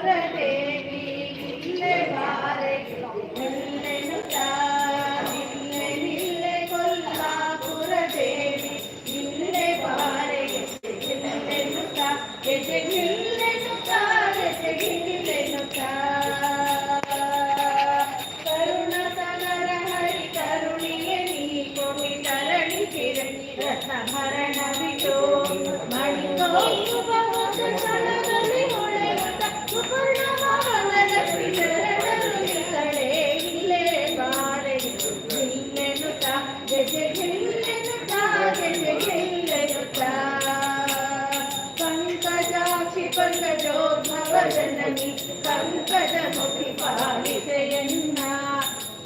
ದೇವಿ ಇಲ್ಲೇ ಬಾರೆ పంకజోద్భవజనని పంకజముఖి పాలితయన్న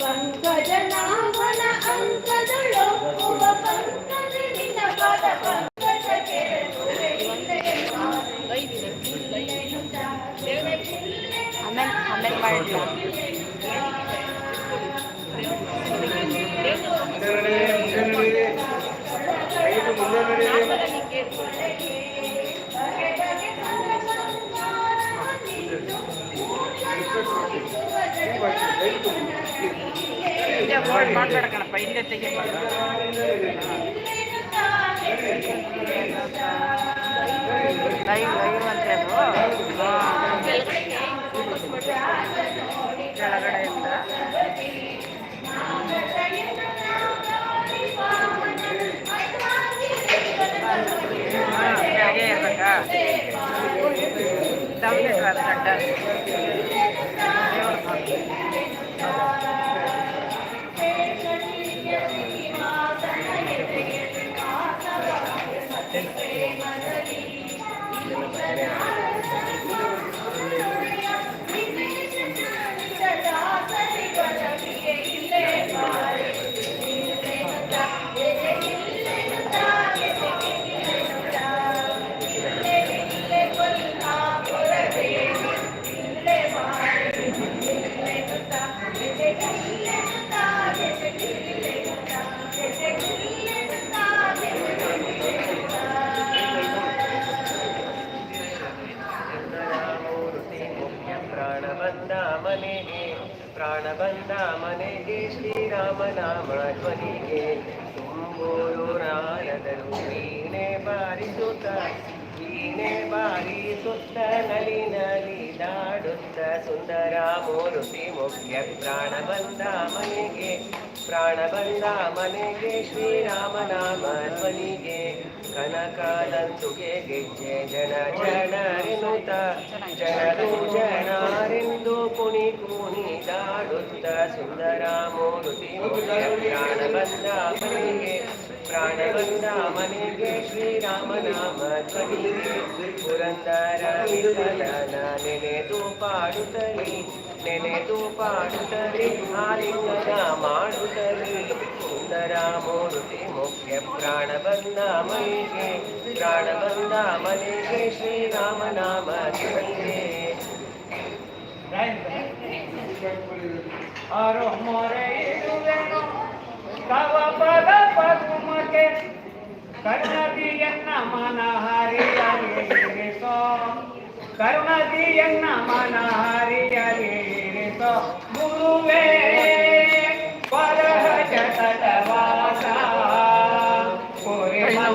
పంకజనామన అంకదలో ఉప పంకజ నిన పద పంకజ అమెన్ అమెన్ వాడిలా ಇಲ್ಲೇ ಬೋರ್ಡ್ ಮಾಡಬೇಡ ಕಣಪ್ಪ ಇಲ್ಲೇ ತೆಗಿಬಾರ್ದು ಲೈವ್ ಲೈವ್ ಅಂತ ಹೇಳು ಹಾಂ ಕೆಳಗಡೆಯಿಂದ ಹಾಂ ಹಾಗೆ ಇರ್ಬೇಕಾ ದಮ್ಗೆ ಅರ್ಧ ಪ್ರಾಣಬಂಧ ಬಾರಿಸುತ್ತ ವೀಣೆ ಬಾರಿಸುತ್ತ ನಲಿ ನಲಿ ದಾಡುತ್ತ ಸುಂದರ ಮೂರುತಿ ಮುಖ್ಯ ಪ್ರಾಣಬಂಧ ಮನೆಗೆ. ಪ್ರಾಣಬಂಧ ಮನೆಗೆ ಶ್ರೀರಾಮನಾಮ ಧ್ವನಿಗೆ. ಕನಕಾದಂತುಗೆ ಗೆಜ್ಜೆ ಜನ ಜನರೆನುತ ಜನರು ಜನರೆಂದು ಕುಣಿ ಕುಣಿ ದಾಡುತ್ತ ಸುಂದರ ಮೂರುತಿ ಮುಖ್ಯ ಪ್ರಾಣಬಂಧ ಮನೆಗೆ ಪ್ರಾಣಬಂಧ ಮನೆಗೆ ಶ್ರೀರಾಮನಾಮ ಧ್ವನಿಗೆ ಪುರಂದರ ವಿಠಲನ ನೆನೆದು ಪಾಡುತ್ತಲಿ ನೆನೆದು ಪಾಡುತ್ತಲಿ ಆಲಿಂಗನ ಮಾಡುತ್ತಲಿ ಸುಂದರ ಮೂರುತಿ ಮುಖ್ಯ ಪ್ರಾಣಬಂಧ ಮನೆಗೆ ಪ್ರಾಣಬಂಧ ಮನೆಗೆ ಶ್ರೀರಾಮನಾಮ ಧ್ವನಿಗೆ ಆರೋ ಮೊರೆ ಇರುವೆನು ತವ ಪದ ಪದುಮಗೆ ಕರುಣದಿಯನ್ನ ಮನ ಹರಿಯಲಿರಿಸೋ ಕರುಣದಿಯನ್ನ ಮನ ಹರಿಯಲಿರಿಸೋ ಗುರುವೇ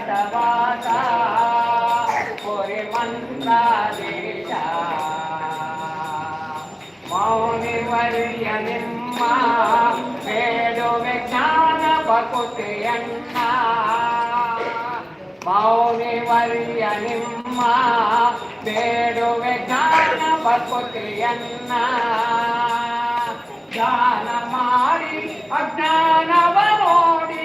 జగతమాతా పొరి మంత్రాదేశ. మౌని వర్య నిమ్మ వేడు విజ్ఞాన భకుతియంట మౌని వర్య నిమ్మ వేడు విజ్ఞాన భకుతియన్న జ్ఞాన మారి అజ్ఞానవోడి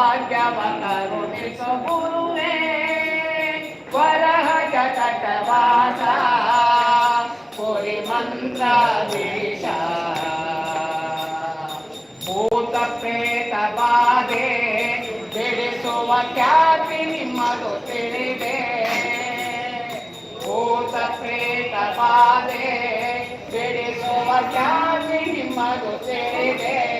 ಭಾಗ್ಯವ ಕರುಣಿಸು ಗುರುವೇ ವರಹ ಜಟವಾಸ ಪುರಿ ಮಂತ್ರಾಧೀಶ ಭೂತ ಪ್ರೇತ ಬಾಧೆ ಬಿಡಿಸುವ ಖ್ಯಾತಿ ನಿಮ್ಮದು ತಿಳಿದೆ. ಭೂತ ಪ್ರೇತ ಬಾಧೆ ಬಿಡಿಸುವ ಖ್ಯಾತಿ ನಿಮ್ಮದು ತಿಳಿದೆ.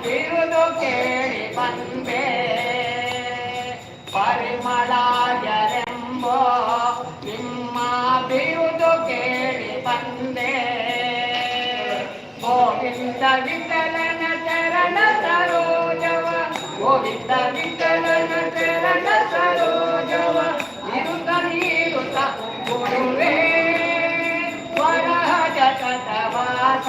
ಬಿರುದು ಕೇಳಿ ಬಂದೆ ಪರಿಮಳಾಯರೆಂಬೋ, ನಿಮ್ಮ ಬಿರುದು ಕೇಳಿ ಬಂದೆ ಗೋವಿಂದ ವಿಠಲನ ಚರಣ ಸರೋಜವ, ಗೋವಿಂದ ವಿಠಲನ ಚರಣ ಸರೋಜವ ಇರುತ್ತ ನೀರುತ್ತ ಗುರುವೇ ವರಹ ಜಗತವಾಸ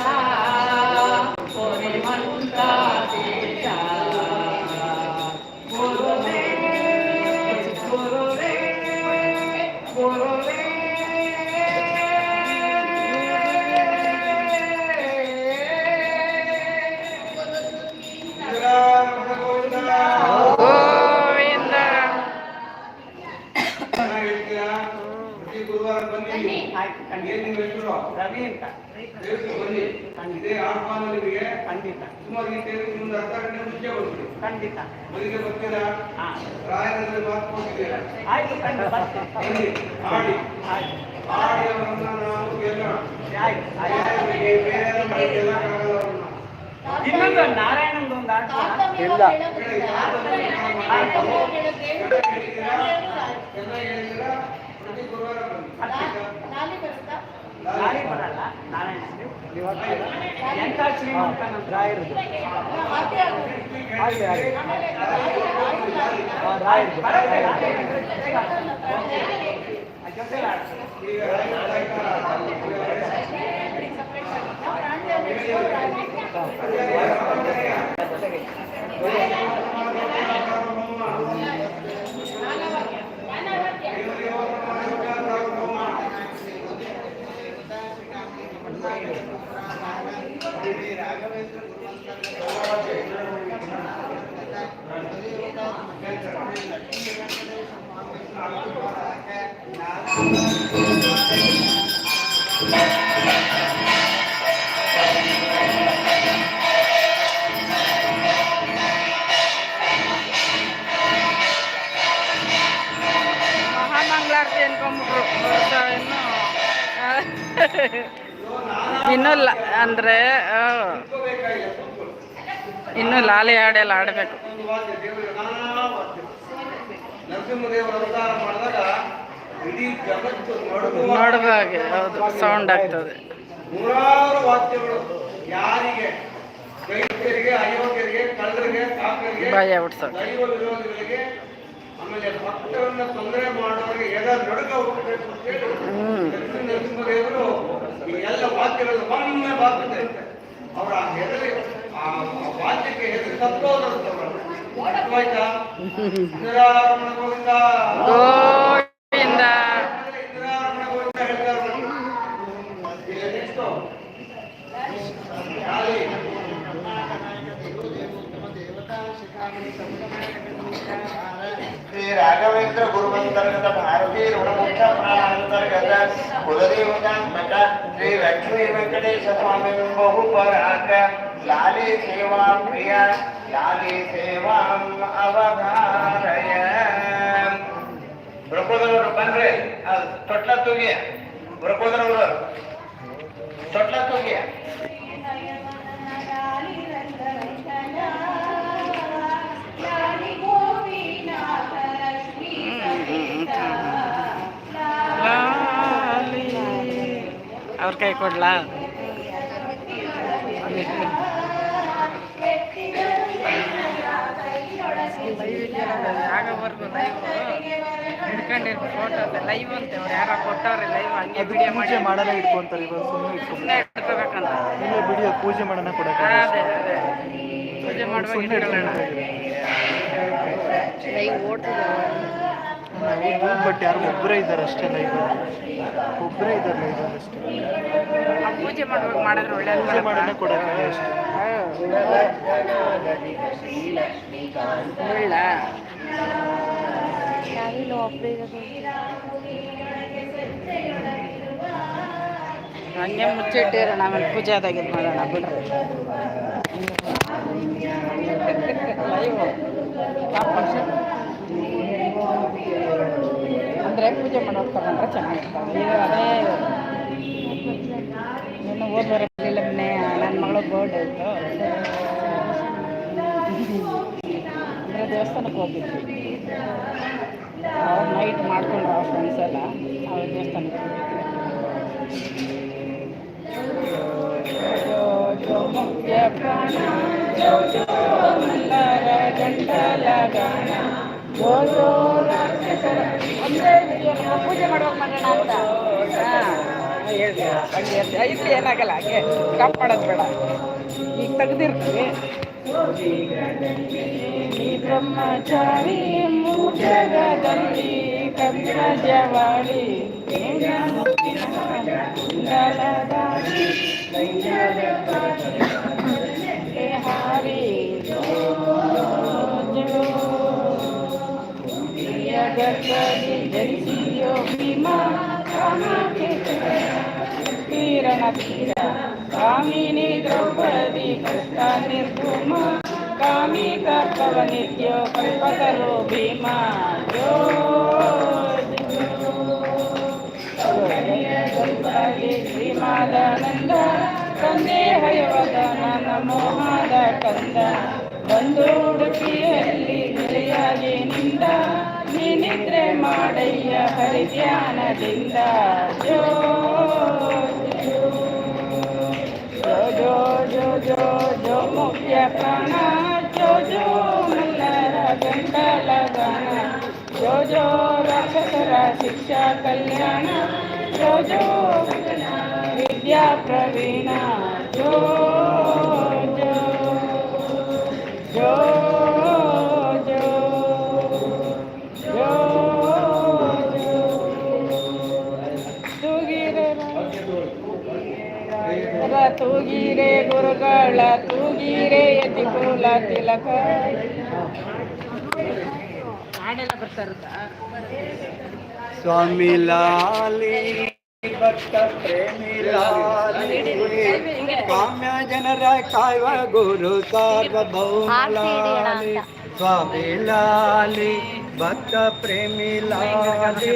ಇನ್ನೊಂದು ನಾರಾಯಣಂದು ಒಂದು ಆಟ ಇಲ್ಲ ಎಲ್ಲ ನಾರಾಯಣ ಎಲ್ಲ ಹೇಳಿದ್ದೀರಾ ಪ್ರತಿ ಗುರುವಾರ ಬನ್ನಿ ಗಾಳಿ ಬರಲ್ಲ Mahamang lagyan ko mo, bro. Bro, ಇನ್ನು ಅಂದರೆ ಇನ್ನು ಲಾಲಿ ಹಾಡೆಲ್ಲ ಆಡಬೇಕು ನೋಡುವ ಹಾಗೆ ಹೌದು ಸೌಂಡ್ ಆಗ್ತದೆ. ನೂರಾರು ವಾದ್ಯಗಳು ಯಾರಿಗೆ? ದೈತ್ಯರಿಗೆ ಅಯೋಗ್ಯರಿಗೆ ಕಳ್ಳರಿಗೆ ಕಾಕರಿಗೆ ಭಯ ವಿರೋಧಿಗಳಿಗೆ ಆಮೇಲೆ ಭಕ್ತರನ್ನ ತೊಂದರೆ ಮಾಡೋರಿಗೆ ಏನಾದ್ರು ನಡುಕ ಹೋಗ್ಬೇಕು ಅಂತ ಹೇಳಿ ಲಕ್ಷ್ಮೀ ನರಸಿಂಹದೇವರು ಈ ಎಲ್ಲ ವಾದ್ಯಗಳು ಒಮ್ಮೆ ಬಾರ್ತದೆ ಅವರ ಹೆದರಿ ಆ ಆ ವಾದ್ಯಕ್ಕೆ ಹೆದರಿ ಸತ್ತೋದಂತ ಅರ್ಥವಾಯ್ತಾ? ಇಂದಿರಾರಮಣ ಗೋವಿಂದ. ಗೋವಿಂದ. ಇಂದಿರಾರಮಣ ಗೋವಿಂದ ಹೇಳ್ತಾರೆ. ಈಗ next. ಖಾಲಿ. ಶ್ರೀ ರಾಘವೇಂದ್ರ ಗುರುವಂತರ್ಗತ ಭಾರತೀಯ ಋಣಮುಕ್ತ ಪ್ರಾಣಾಂತರ್ಗತ ಕುಲದೇವತಾತ್ಮಕ ಶ್ರೀ ಲಕ್ಷ್ಮೀ ವೆಂಕಟೇಶ ಸ್ವಾಮಿ ಬಹುಪರಾಕ ಲಾಲಿ ಸೇವಾ ಪ್ರಿಯ ಲಾಲಿ ಸೇವಾಂ ಅವಧಾರಯ ಬೃಕೋದರವರು ಬನ್ರಿ ಆ, ತೊಟ್ಲ ತೂಗಿ ಬೃಕೋದರವರು ತೊಟ್ಲ ತೂಗಿ ಅವ್ರ ಕೈ ಕೊಡ್ಲಾ? ಆಗೋವರೆಗೂ ಲೈವ್ ಹಿಡ್ಕೊಂಡಿರ್ಬೇಕು ಫೋಟೋ ಲೈವ್ ಅಂತೆ ಅವ್ರು ಯಾರೋ ಕೊಟ್ಟವ್ರೆ ಲೈವ್ ಹಂಗೆ ವಿಡಿಯೋ ಪೂಜೆ ಮಾಡಿ. ಮಾಡೋಣ ಇಟ್ಕೊಂತಾರೆ ಇವಾಗ ಸುಮ್ಮನೆ ಸುಮ್ಮನೆ ಇಟ್ಕೋಬೇಕಂತ. ಇಲ್ಲೇ ಬಿಡಿ ಪೂಜೆ ಮಾಡೋಣ ಅದೇ ಅದೇ ಪೂಜೆ ಮಾಡುವಾಗ ಲೈವ್ ಓಡ್ತಿದ್ದಾವೆ ಹೌದು ಬಟ್ ಯಾರು ಒಬ್ಬರೇ ಇದ್ದಾರೆ ಅಷ್ಟೇ ಲೈವ್ ಒಬ್ಬರೇ ಇದ್ದಾರೆ ಲೈವ್ ಅಷ್ಟೇ. ಆ ಪೂಜೆ ಮಾಡುವಾಗ ಮಾಡಿದ್ರೆ ಒಳ್ಳೇದು ಪೂಜೆ ಮಾಡೋಣ ಕೊಡಕ್ಕೆ ಅಷ್ಟೇ. ಒಳ್ಳ ಹಂಗೆ ಮುಚ್ಚಿಟ್ಟಿರೋಣ ಆಮೇಲೆ ಪೂಜೆ ಆದಾಗ ಇದು ಮಾಡೋಣ ಬಿಡ್ರಿ. ಲೈವ್ ಅಂದರೆ ಪೂಜೆ ಮಾಡೋದು ತಗೊಂಡ್ರೆ ಚೆನ್ನಾಗಿರ್ತಾವೆ ಈಗ ಅದೇ ಇನ್ನು ಓದೋರು ಮೊನ್ನೆ ನನ್ನ ಮಗಳು ಬೋರ್ಡ್ ಇತ್ತು ಅಂದರೆ ದೇವಸ್ಥಾನಕ್ಕೆ ಹೋಗಿದ್ವಿ. ಅವ್ರು ನೈಟ್ ಮಾಡ್ಕೊಂಡು ಅವ್ರ ಫ್ರೆಂಡ್ಸ್ ಎಲ್ಲ. ಅವ್ರ ದೇವಸ್ಥಾನಕ್ಕೆ ಹೋಗಿದ್ವಿ. ಗಂಟಲ ಪೂಜೆ ಮಾಡುವಾಗ ಮಾಡೋಣ ಅಂತ ಹಾಂ ಹೇಳ್ರಿ ಹಂಗೆ ಇರ್ಲಿ. ಇಲ್ಲಿ ಏನಾಗಲ್ಲ ಹಾಗೆ ಕಪ್ ಮಾಡೋದು ಬೇಡ ಈಗ ತೆಗ್ದಿರ್ತೀವಿ ಬ್ರಹ್ಮಚಾರಿ ಮೂಜಗದಲ್ಲಿ ಕವಿರಾಜವಾಡಿ ಹಾರಿ ಗರ್ಭದಿ ಭೀಮ ಕಿರಣ ತೀರ ಕಾಮಿನಿ ದ್ರೌಪದಿ ಕೃಷ್ಣ ನಿರ್ಧೂಮ ಕಾಮಿ ಕರ್ತವ ನಿತ್ಯೋ ಕಲ್ಪತರು ಭೀಮ ಜೋ ಶ್ರೀಮಾದಾನಂದ ತಂದೆ ಹಯವದನ ನಮೋಹಾದ ಕಂದ ಬಂದು ಉಡುಪಿಯಲ್ಲಿ ನಿಂದ ನೀನಿದ್ರೆ ಮಾಡಯ್ಯ ಹರಿಧ್ಯಾನದಿಂದ ಜೋ ಜೋ ಜೋ ಜೋ ಜೋ ಜೋ ಮುಖ್ಯ ಪ್ರಾಣ ಜೋ ಜೋ ಮಲ್ಲರ ಗಂಟಲ ಗಾನ ಜೋ ಜೋ ರಾಕ್ಷಸರ ಶಿಕ್ಷಾ ಕಲ್ಯಾಣ ಜೋ ಜೋ ವಿದ್ಯಾ ಪ್ರವೀಣ ಜೋ ಜೋ ಗುರುಗಳ ತೂಗಿರೆ ಯತಿಕುಲ ತಿಲಕ ಹಾಡೆಲ್ಲ ಬರ್ತಾ ಇರುತ್ತಾ ಸ್ವಾಮಿ ಲಾಲಿ ಭಕ್ತ ಪ್ರೇಮಿ ಲಾಲಿ ಕಾಮ್ಯ ಜನರ ಕಾಯುವ ಗುರು ಸಾರ್ವಭೌಮ ಲಾಲಿ ಸ್ವಾಮಿ ಲಾಲಿ ಭಕ್ತ ಪ್ರೇಮಿ ಲಾಲಿ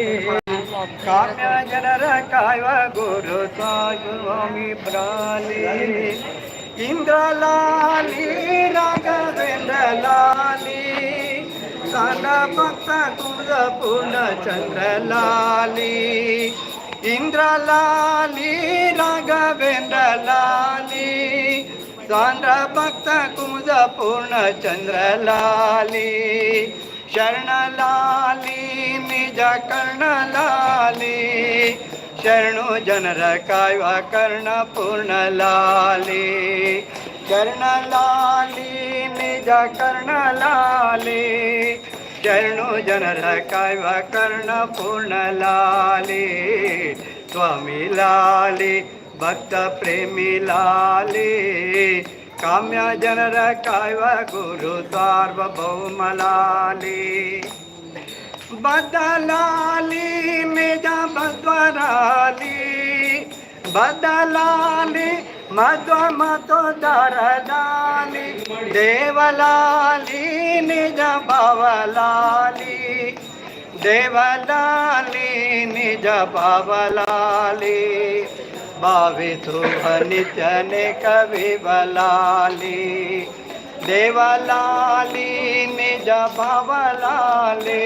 ಕಾಮ್ಯ ಜನರ ಕಾಯುವ ಗುರು ಸ್ವಾಮಿ ಬ್ರಾಲಿ ಇಂದ್ರಲಾಲಿ ರಾಘವೇಂದ್ರ ಲಾಲಿ ಸಾಲ ಭಕ್ತ ಕುಂದ ಪೂರ್ಣ ಚಂದ್ರಲಾಲಿ ಇಂದ್ರಲಾಲಿ ರಾಘವೇಂದ್ರ ಲಾಲಿ ಸಾಂದ್ರ ಭಕ್ತ ಕುಮುದ ಪೂರ್ಣ ಚಂದ್ರಲಾಲಿ ಶರಣಲಾಲಿ ನಿಜ ಕರ್ಣಲಾಲಿ चरणो जनर कायवा कर्ण पूर्ण लाली. कर्ण लाली निज कर्ण लाली. चरणो जनर कायवा कर्ण पूर्ण लाली. स्वामी लाली भक्त प्रेमी लाली. काम्य जनर कायवा गुरु सार्वभौम लाली बदलाली मेजा बदराली बदलाली మధ్వ మతో దరదాలి. దేవలాలి నిజ భవలాలి. దేవలాలి నిజ భవలాలి. భావితు నిజనే కవి బలాలి देवलाली निज भवलाले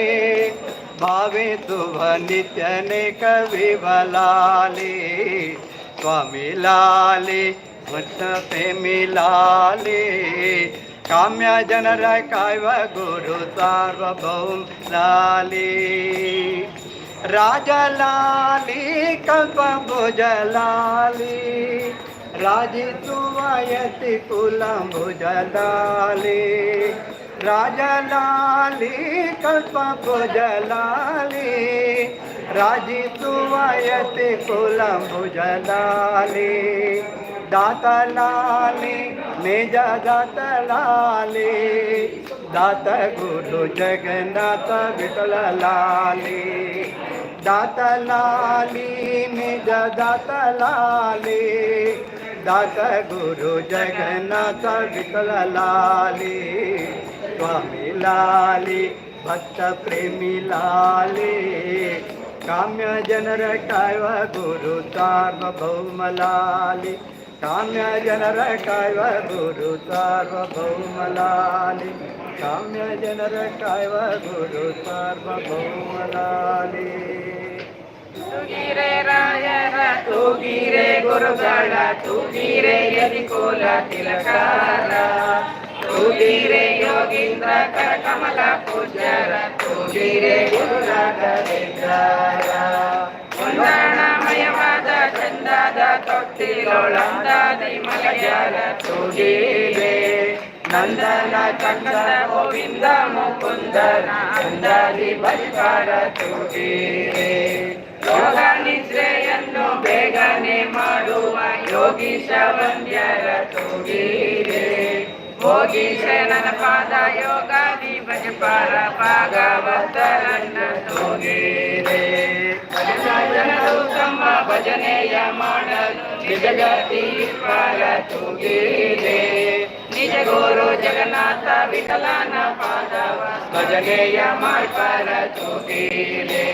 भावे तुभ भाव भावी तु कविभला क्वामिलामिली काम्या जनर काव्य गुरु सारभौमला राजलाली कल्पभुजलाली राजे तुवायती कुलांबुजलाले राजलाली कल्पभुजलाले राजे तुवायती कुलांबुजलाले दातलाले मेजा दातलाले दात गुरु जगन्नाथ विठल लाले. दातलाली दातलाले. दात गुरु जगन्नाथ विठल लाले स्वामी लाले भक्त प्रेमी लाले. काम्य जनर कायव गुरु सार्वभौम लाले काम्य जनर कायव गुरु सार्वभौम लाले काम्य जनर कायव गुरु सार्वभौम लाले ತೂಗಿರೆ ರಾಯರ, ತೂಗಿರೆ ಗುರುಗಳ, ತೂಗಿರೆ ಯದಿಕುಲ ತಿಲಕಾರ. ತೂಗಿರೆ ಯೋಗೀಂದ್ರ ಕರಕಮಲ ಪೂಜ್ಯರ, ತೂಗಿರೆ ಗುರು ರಾಘವೇಂದ್ರ ಚಂದಾದ ತೊಟ್ಟಿಲೊಳಂದಾದಿ ಮಲಯಾಳ ತೂಗಿರೆ. ನಂದನ ಚಂದ ಗೋವಿಂದ ಮುಕುಂದನ ಅಂದಾದಿ ಬಲಿಕಾರ ತೂಗಿರೆ. ಯೋಗ ನಿದ್ರೆಯನ್ನು ಬೇಗನೆ ಮಾಡುವ ಯೋಗೀಶ ವಂದ್ಯರ ತೂಗಿರೆ. ಹೋಗಿ ಶರಣ ಪಾದ ಯೋಗಾದಿ ಭಜಪಾರ ಭಾಗವತರನ್ನ ತೂಗಿರೆ. ಜನರು ತಮ್ಮ ಭಜನೆಯ ಮಾಡಲು ನಿಜಗತಿ ಪಾರ ತೂಗಿರೆ. ನಿಜ ಗುರು ಜಗನ್ನಾಥ ವಿಠಲನ ಪಾದವ ಭಜನೆಯ ಮಾಡ್ಪಾರ ತೂಗಿರೆ.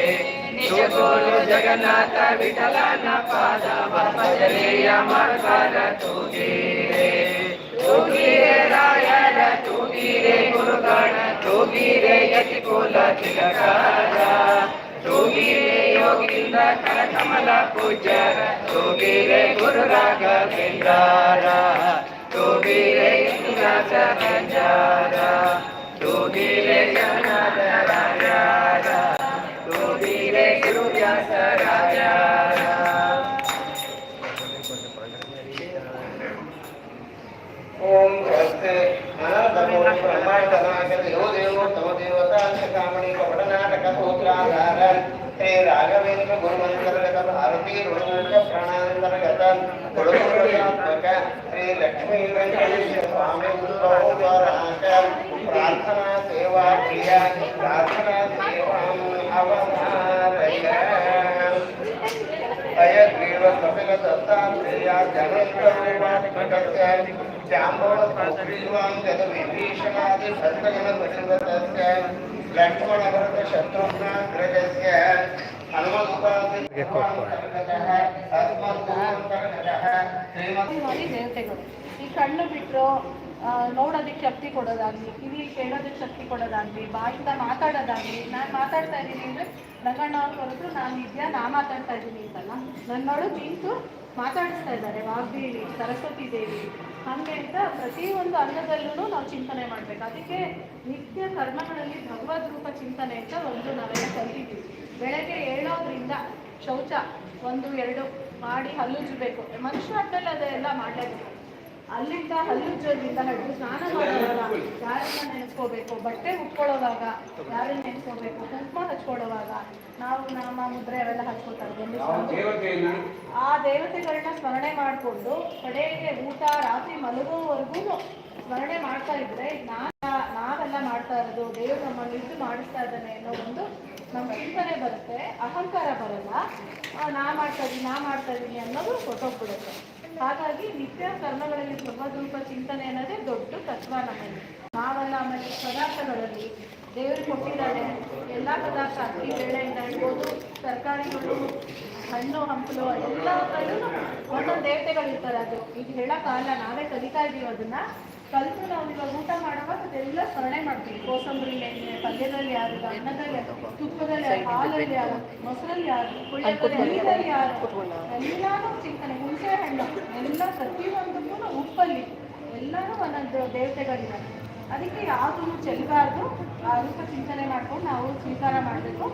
ನಿಜ ಗುರು ಜಗನ್ನಾಥ ವಿಠಲನ ಪಾದವ ಭಜನೆಯ ಮಾಡ್ಪಾರ ತೂಗಿರೆ ತೂಗಿರೆ ರಾಯರ ತೂಗಿರೆ ಗುರುಗಳ ತೂಗಿರೆ ಯತಿ ಕುಲ ತಿಲಕಾರ ತೂಗಿರೆ ಯೋಗಿಂದ ಕರಕಮಲ ಪೂಜ್ಯರ ತೂಗಿರೆ ಗುರು ರಾಘವೇಂದ್ರ ತೂಗಿರೆ ಯತಿರಾಜ ರಾಜಾರ ತೂಗಿರೆ ಋಣಮುಖ ಪ್ರಾಣಾಂತರ್ಗತ ಗುರುಗುರುತ್ಮಕ ಶ್ರೀ ಲಕ್ಷ್ಮೀ ವೆಂಕಟೇಶ ಸ್ವಾಮಿ ಉದ್ಭವರಾಕ ಪ್ರಾರ್ಥನಾ ಸೇವಾ ಪ್ರಿಯ ಪ್ರಾರ್ಥನಾ ಸೇವಾಂ ಅವಧಾರಯ ಅಯಗ್ರೀವ ಕಪಿಲ ದತ್ತಾತ್ರೇಯ ಜನೇಂದ್ರೂಪಾಧಿಪತಸ್ಯ ಜಾಂಬವತ್ಪುತ್ರಿವಾಂಗದ ವಿಭೀಷಣಾದಿ ಭಕ್ತಜನ ಪರಿವರ್ತಸ್ಯ ಲಕ್ಷ್ಮಣಭರತ ಶತ್ರುಘ್ನಾಗ್ರಜಸ್ಯ ಹನುಮದುಪಾದಿ ಶ್ರೀಮದ್ ನೋಡಿ ದೇವತೆಗಳು ಈ ಕಣ್ಣು ಬಿಟ್ಟರು ನೋಡೋದಕ್ಕೆ ಶಕ್ತಿ ಕೊಡೋದಾಗ್ಲಿ, ಕಿವಿ ಕೇಳೋದಕ್ಕೆ ಶಕ್ತಿ ಕೊಡೋದಾಗ್ಲಿ, ಬಾಯಿಂದ ಮಾತಾಡೋದಾಗ್ಲಿ, ನಾನು ಮಾತಾಡ್ತಾ ಇದ್ದೀನಿ ಅಂದರೆ ರಂಗಣ್ಣ ಅವ್ರು ಹೊರತು ನಾನು ಇದೆಯಾ ನಾ ಮಾತಾಡ್ತಾ ಇದ್ದೀನಿ ಅಂತಲ್ಲ. ನನ್ನೊಳಗೆ ನಿಂತು ಮಾತಾಡಿಸ್ತಾ ಇದ್ದಾರೆ, ವಾಗ್ದೇವಿ, ಸರಸ್ವತಿ ದೇವಿ. ಹಾಗೆ ಅಂತ ಪ್ರತಿಯೊಂದು ಅನ್ನದಲ್ಲೂ ನಾವು ಚಿಂತನೆ ಮಾಡಬೇಕು. ಅದಕ್ಕೆ ನಿತ್ಯ ಕರ್ಮಗಳಲ್ಲಿ ಭಗವದ್ ರೂಪ ಚಿಂತನೆ ಅಂತ ಒಂದು ನಾವೆಲ್ಲ ಕಲಿತಿದ್ದೀವಿ ಬೆಳಗ್ಗೆ ಏಳೋದ್ರಿಂದ ಶೌಚ ಒಂದು ಎರಡು ಮಾಡಿ ಹಲ್ಲುಜ್ಜಬೇಕು. ಮನುಷ್ಯರಲ್ಲಿ ಅದೆಲ್ಲ ಮಾಡಲೇಬೇಕು. ಅಲ್ಲಿಂದ ಹಲ್ಲುಜ್ಜೋದ್ರಿಂದ ಹಿಡಿದು ಸ್ನಾನ ಮಾಡೋವಾಗ ಯಾರನ್ನ ನೆನೆಸ್ಕೋಬೇಕು? ಬಟ್ಟೆ ಉಟ್ಕೊಳ್ಳೋವಾಗ ಯಾರನ್ನ ನೆನೆಸ್ಕೋಬೇಕು? ಕುಂಕುಮ ಹಚ್ಕೊಳ್ಳೋವಾಗ ನಾವು ನಮ್ಮ ಮುದ್ರೆ ಅವೆಲ್ಲ ಹಚ್ಕೋತಾರೆ. ಆ ದೇವತೆಗಳನ್ನ ಸ್ಮರಣೆ ಮಾಡಿಕೊಂಡು ಕಡೆಗೆ ಊಟ ರಾತ್ರಿ ಮಲಗುವವರೆಗೂ ಸ್ಮರಣೆ ಮಾಡ್ತಾ ಇದ್ರೆ ನಾ ನಾವೆಲ್ಲ ಮಾಡ್ತಾ ಇರೋದು ದೇವರು ನಮ್ಮಲ್ಲಿ ಇದ್ದು ಮಾಡಿಸ್ತಾ ಇದ್ದಾನೆ ಅನ್ನೋ ಒಂದು ನಮ್ಮ ಚಿಂತನೆ ಬರುತ್ತೆ, ಅಹಂಕಾರ ಬರಲ್ಲ. ನಾ ಮಾಡ್ತಾ ಇದ್ದೀನಿ ನಾ ಮಾಡ್ತಾ ಇದ್ದೀನಿ ಅನ್ನೋದು ಹೊಟ್ಟೋಗ್ಬಿಡುತ್ತೆ ಹಾಗಾಗಿ ನಿತ್ಯ ಕರ್ಮಗಳಲ್ಲಿ ಸ್ವಭಾವರೂಪ ಚಿಂತನೆ ಅನ್ನೋದೇ ದೊಡ್ಡ ತತ್ವ ನಮ್ಮಲ್ಲಿ. ನಾವೆಲ್ಲ ಆಮೇಲೆ ಪದಾರ್ಥಗಳಲ್ಲಿ ದೇವರು ಕೊಟ್ಟಿದ್ದಾರೆ ಎಲ್ಲ ಪದಾರ್ಥ ಅಕ್ಕಿ ಬೇಳೆಯಿಂದ ಇರ್ಬೋದು ತರಕಾರಿಗಳು ಹಣ್ಣು, ಹಂಪಲು, ಎಲ್ಲ ಒಂದೊಂದು ದೇವತೆಗಳು ಇರ್ತಾರೆ ಅದು. ಈಗ ಹೇಳೋಕ್ಕಾಗಲ್ಲ, ನಾವೇ ಕಲಿತಾ ಇದೀವಿ ಅದನ್ನ. ಕಲಿತು ನಾವು ಇವಾಗ ಊಟ ಮಾಡುವಾಗ ಅದೆಲ್ಲ ಸ್ಮರಣೆ ಮಾಡ್ತೀವಿ. ಕೋಸಂಬರಿ ಎಣ್ಣೆ ಪಲ್ಯದಲ್ಲಿ ಯಾರು ಅನ್ನದಲ್ಲಿ ತುಪ್ಪದಲ್ಲಿ ಯಾರು ಹಾಲಲ್ಲಿ ಯಾರು ಮೊಸರಲ್ಲಿ ಯಾರು ನೀರಲ್ಲಿ ಯಾರು ಎಲ್ಲಾನು ಚಿಂತನೆ. ಹುಣಸೆ ಹಣ್ಣು ಎಲ್ಲ ಪ್ರತಿಯೊಂದಕ್ಕೂ ಉಪ್ಪಲ್ಲಿ ಎಲ್ಲಾನು ಒಂದೊಂದು ದೇವತೆಗಳಿದೆ. ಅದಕ್ಕೆ ಯಾವುದನ್ನು ಚೆಲ್ಲಬಾರ್ದು ಆ ರೂಪ ಚಿಂತನೆ ಮಾಡ್ಕೊಂಡು ನಾವು ಸ್ವೀಕಾರ ಮಾಡಬೇಕು.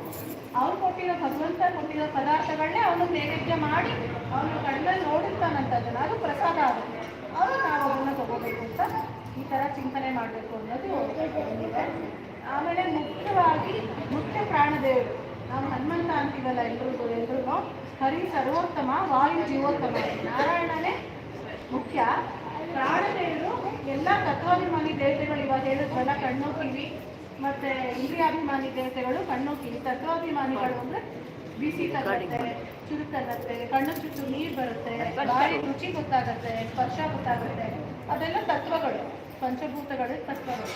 ಅವ್ರು ಕೊಟ್ಟಿರೋ ಭಗವಂತ ಕೊಟ್ಟಿರೋ ಪದಾರ್ಥಗಳನ್ನೇ ಅವನು ನೈವೇದ್ಯ ಮಾಡಿ ಅವನು ಕಣ್ಣಲ್ಲಿ ನೋಡಿರ್ತಾನಂತದನ್ನ ಅದು ಪ್ರಸಾದ ಆಗುತ್ತೆ. ನಾವು ಅದನ್ನು ತಗೋಬೇಕು ಅಂತ ಈ ಥರ ಚಿಂತನೆ ಮಾಡಬೇಕು ಅನ್ನೋದು ಆಮೇಲೆ ಮುಖ್ಯವಾಗಿ ಮುಖ್ಯ ಪ್ರಾಣದೇವರು ನಾವು ಹನುಮಂತ ಅಂತೀವಲ್ಲ ಎಲ್ರಿಗೂ ಎಲ್ರಿಗೂ. ಹರಿ ಸರ್ವೋತ್ತಮ, ವಾಯು ಜೀವೋತ್ತಮ. ನಾರಾಯಣನೇ ಮುಖ್ಯ. ಪ್ರಾಣದೇವರು ಎಲ್ಲ ತತ್ವಾಭಿಮಾನಿ ದೇವತೆಗಳು, ಇವಾಗ ಹೇಳಿದ್ವಲ್ಲ ಕಣ್ಣು ಕಿವಿ, ಮತ್ತೆ ಇಂದ್ರಿಯಾಭಿಮಾನಿ ದೇವತೆಗಳು ಕಣ್ಣು ಕಿವಿ. ತತ್ವಾಭಿಮಾನಿಗಳು ಅಂದ್ರೆ ಬಿಸಿ ತಗುತ್ತೆ ಚುರುಕನ್ನತ್ತೆ ಕಣ್ಣು ಚುಚ್ಚು ನೀರು ಬರುತ್ತೆ ಬಾಯಿ ರುಚಿ ಗೊತ್ತಾಗುತ್ತೆ ಸ್ಪರ್ಶ ಗೊತ್ತಾಗುತ್ತೆ. ಅದೆಲ್ಲ ತತ್ವಗಳು ಪಂಚಭೂತಗಳು ತತ್ವಗಳು.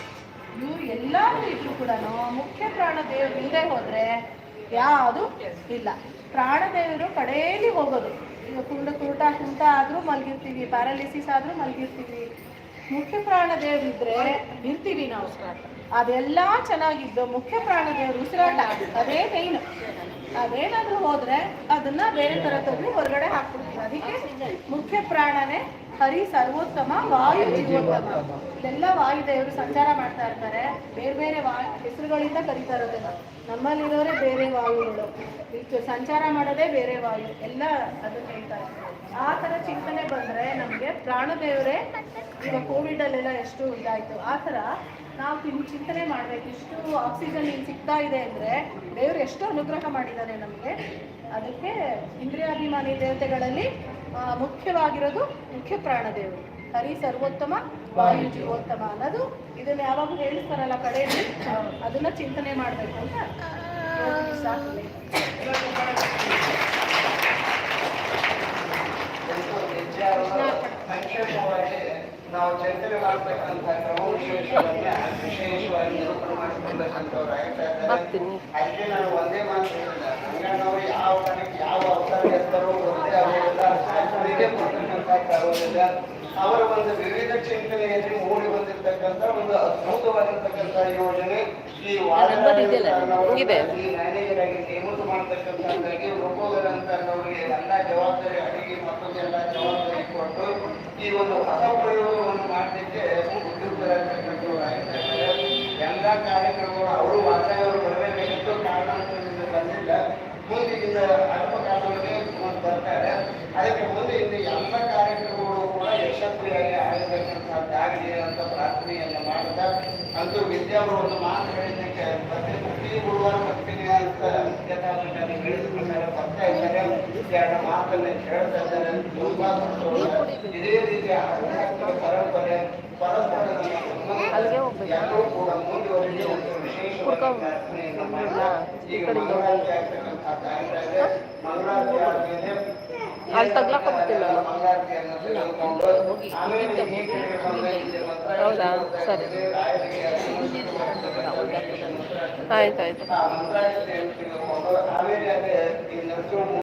ಇವ್ರು ಎಲ್ಲರೂ ಇದ್ರು ಕೂಡ ಮುಖ್ಯ ಪ್ರಾಣ ದೇವರು ಇಲ್ಲದೆ ಹೋದ್ರೆ ಯಾವುದು ಇಲ್ಲ. ಪ್ರಾಣದೇವರು ಕಡೆಯಲ್ಲಿ ಹೋಗೋದು. ಈಗ ಕುಂಡ ಕುರುಟ ಕುಂಟ ಆದ್ರೂ ಮಲಗಿರ್ತೀವಿ ಪ್ಯಾರಾಲಿಸಿಸ್ ಆದ್ರೂ ಮಲಗಿರ್ತೀವಿ. ಮುಖ್ಯ ಪ್ರಾಣ ದೇವರಿದ್ರೆ ಇರ್ತೀವಿ ನಾವು. ಅದೆಲ್ಲ ಚೆನ್ನಾಗಿದ್ದು. ಮುಖ್ಯ ಪ್ರಾಣ ದೇವ್ರು ಉಸಿರಾಟ ಅದೇ ಮೈನ್ ಅದೇನಾದ್ರೂ ಹೋದ್ರೆ ಅದನ್ನ ಬೇರೆ ತರ ತೆಗೆದು ಹೊರಗಡೆ ಹಾಕ್ಬಿಡ್ತೀವಿ. ಅದಕ್ಕೆ ಮುಖ್ಯ ಪ್ರಾಣನೇ ಹರಿ ಸರ್ವೋತ್ತಮ ವಾಯು ಜೀವೋತ್ತಮ ಇದೆಲ್ಲ ವಾಯುದೇವರು ಸಂಚಾರ ಮಾಡ್ತಾ ಇರ್ತಾರೆ. ಬೇರೆ ಬೇರೆ ವಾ, ಹೆಸರುಗಳಿಂದ ಕರೀತಾ ಇರೋದಿಲ್ಲ ನಮ್ಮಲ್ಲಿರೋರೇ ಬೇರೆ ವಾಯುಗಳು. ಸಂಚಾರ ಮಾಡೋದೇ ಬೇರೆ ವಾಯು. ಎಲ್ಲ ಅದನ್ನ ಹೇಳ್ತಾರೆ. ಆ ತರ ಚಿಂತನೆ ಬಂದ್ರೆ ನಮ್ಗೆ ಪ್ರಾಣದೇವರೇ ಈಗ ಕೋವಿಡ್ ಅಲ್ಲೆಲ್ಲ ಎಷ್ಟು ಇದಾಯ್ತು. ಆ ಥರ ನಾವು ತಿನ್ ಚಿಂತನೆ ಮಾಡ್ಬೇಕು. ಇಷ್ಟು ಆಕ್ಸಿಜನ್ ಇಲ್ಲಿ ಸಿಗ್ತಾ ಇದೆ ಅಂದ್ರೆ ದೇವರು ಎಷ್ಟು ಅನುಗ್ರಹ ಮಾಡಿದ್ದಾನೆ ನಮಗೆ. ಅದಕ್ಕೆ ಇಂದ್ರಿಯಾಭಿಮಾನಿ ದೇವತೆಗಳಲ್ಲಿ ಮುಖ್ಯವಾಗಿರೋದು ಮುಖ್ಯ ಪ್ರಾಣದೇವರು ಹರಿ ಸರ್ವೋತ್ತಮ ವಾಯು ಜೀವೋತ್ತಮ ಅನ್ನೋದು ಇದನ್ನ ಯಾವಾಗ ಹೇಳ್ತಾರಲ್ಲ ಕಡೆಯಲ್ಲಿ. ಅದನ್ನ ಚಿಂತನೆ ಮಾಡಬೇಕು ಅಂತ. ಸಾಕು. ನಾವು ಚಿಂತನೆ ಮಾಡಬೇಕಂತ ಕ್ರಮ ವಿಶೇಷವನ್ನ ವಿಶೇಷವಾಗಿ ನಿರೂಪಣೆ ಮಾಡಿಕೊಳ್ಬೇಕಂತವ್ರು ಅಲ್ಲಿ ನಾನು ಒಂದೇ ಮಾತು ಹೇಳಿಲ್ಲ ರಂಗಣ್ಣವರು ಯಾವ ಯಾವ ಅವತಾರ ಎತ್ತರೋ ಗೊತ್ತೇ ಆಗೋದಿಲ್ಲ. ಆಗೋದಿಲ್ಲ ಅವರ ಒಂದು ವಿವಿಧ ಚಿಂತನೆಯಲ್ಲಿ ಮೂಡಿ ಬಂದಿರತಕ್ಕಂಥ ಒಂದು ಅದ್ಭುತವಾಗಿರ್ತಕ್ಕಂಥ ಯೋಜನೆ ಶ್ರೀ ಇದೆ. ಈ ಮ್ಯಾನೇಜರ್ ಆಗಿ ನೇಮಕ ಮಾಡತಕ್ಕಂಥದ್ದಾಗಿ ಅವರಿಗೆ ಎಲ್ಲ ಜವಾಬ್ದಾರಿ ಅಡಿಗೆ ಜವಾಬ್ದಾರಿ ಕೊಟ್ಟು ಈ ಒಂದು ಹೊಸ ಪ್ರಯೋಗವನ್ನು ಮಾಡಲಿಕ್ಕೆ ಉದ್ಯುಕ್ತರಾಗಿರ್ತಕ್ಕಂಥವ್ರಾಗಿದ್ದಾರೆ ಎಲ್ಲ ಕಾರ್ಯಕ್ರಮಗಳು ಅವರು ವಾತಾವರಣ ಬರಬೇಕಾಗಿತ್ತು ಕಾರಣಾಂತರದಿಂದ ಬಂದಿಲ್ಲ ಮುಂದೆ ಇನ್ನು ಅಲ್ಪ ಕಾಲದೊಳಗೆ ಮುಂದೆ ಬರ್ತಾರೆ. ಅದಕ್ಕೆ ಮುಂದೆ ಇಲ್ಲಿ ಎಲ್ಲ ಕಾರ್ಯಕ್ರಮಗಳು ಕೂಡ ಯಶಸ್ವಿಯಾಗಿ ಆಗಬೇಕಂತದ್ದಾಗಲಿ ಅಂತ ಪ್ರಾರ್ಥನೆಯನ್ನು ಮಾಡ್ತಾ ಅಂತೂ ಒಂದು ಮಾತು ಹೇಳಿದ್ದಕ್ಕೆ ಪ್ರತಿ ಪ್ರತಿ ಗುರುವಾರ ಬರ್ತೀನಿ ಅಂತ ಯಥಾಪ್ರಕಾರ ಹೇಳಿದ ಪ್ರಕಾರ ಬರ್ತಾ ಇದ್ದಾರೆ. ಎರಡು ಮಾತನ್ನ ಹೇಳ್ತಾ ಇದ್ದಾರೆ. ತುಂಬಾ ಸಂತೋಷ. ಇದೇ ರೀತಿ ಪರಂಪರೆ ಪರಸ್ಪರ ಎಲ್ಲರೂ ಕೂಡ ಪ್ರಾರ್ಥನೆಯನ್ನು ಮಾಡ್ತಾ ಈಗ ಮಂಗಳಾರತಿ ಆಗ್ತಕ್ಕಂಥ ಆದ್ಮೇಲೆ ಅಲ್ಲಿ ಇಲ್ಲಿ ಮಂತ್ರ ಹೌದಾ? ಸರಿ. ಆಯ್ತು ಆಯ್ತು